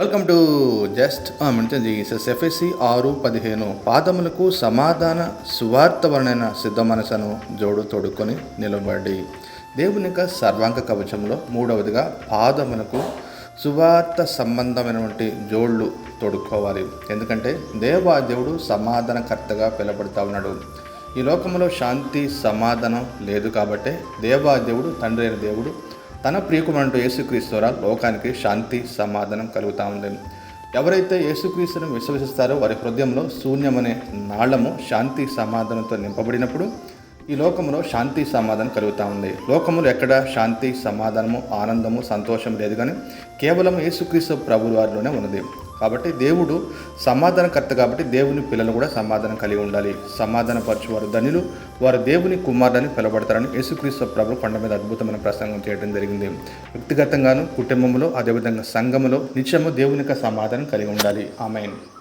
Welcome to just మంచి Jesus FSC ఆరు పదిహేను. పాదములకు సమాధాన సువార్తవరణైన సిద్ధ మనసను జోడు తొడుక్కొని నిలబడి. దేవుని యొక్క సర్వాంగ కవచంలో మూడవదిగా పాదములకు సువార్త సంబంధమైనటువంటి జోళ్ళు తొడుక్కోవాలి. ఎందుకంటే దేవా దేవుడు సమాధానకర్తగా పిలబడతా ఉన్నాడు. ఈ లోకంలో శాంతి సమాధానం లేదు కాబట్టే దేవా దేవుడు తండ్రి అయిన దేవుడు తన ప్రియకుమారుడు యేసుక్రీస్తు ద్వారా లోకానికి శాంతి సమాధానం కలుగుతూ ఉంది. ఎవరైతే యేసుక్రీస్తును విశ్వసిస్తారో వారి హృదయంలో శూన్యమనే నాళము శాంతి సమాధానంతో నింపబడినప్పుడు ఈ లోకంలో శాంతి సమాధానం కలుగుతూ ఉంది. లోకములో ఎక్కడ శాంతి సమాధానము ఆనందము సంతోషం లేదు కానీ కేవలం యేసుక్రీస్తు ప్రభు వారిలోనే ఉన్నది. కాబట్టి దేవుడు సమాధానకర్త కాబట్టి దేవుని పిల్లలు కూడా సమాధానం కలిగి ఉండాలి. సమాధానపరచు వారు ధనులు వారు దేవుని కుమారుడని పిలబడతారని యేసుక్రీస్తు ప్రభు పండ మీద అద్భుతమైన ప్రసంగం చేయడం జరిగింది. వ్యక్తిగతంగాను కుటుంబంలో అదేవిధంగా సంఘములో నిత్యము దేవుని యొక్క సమాధానం కలిగి ఉండాలి. ఆమెను.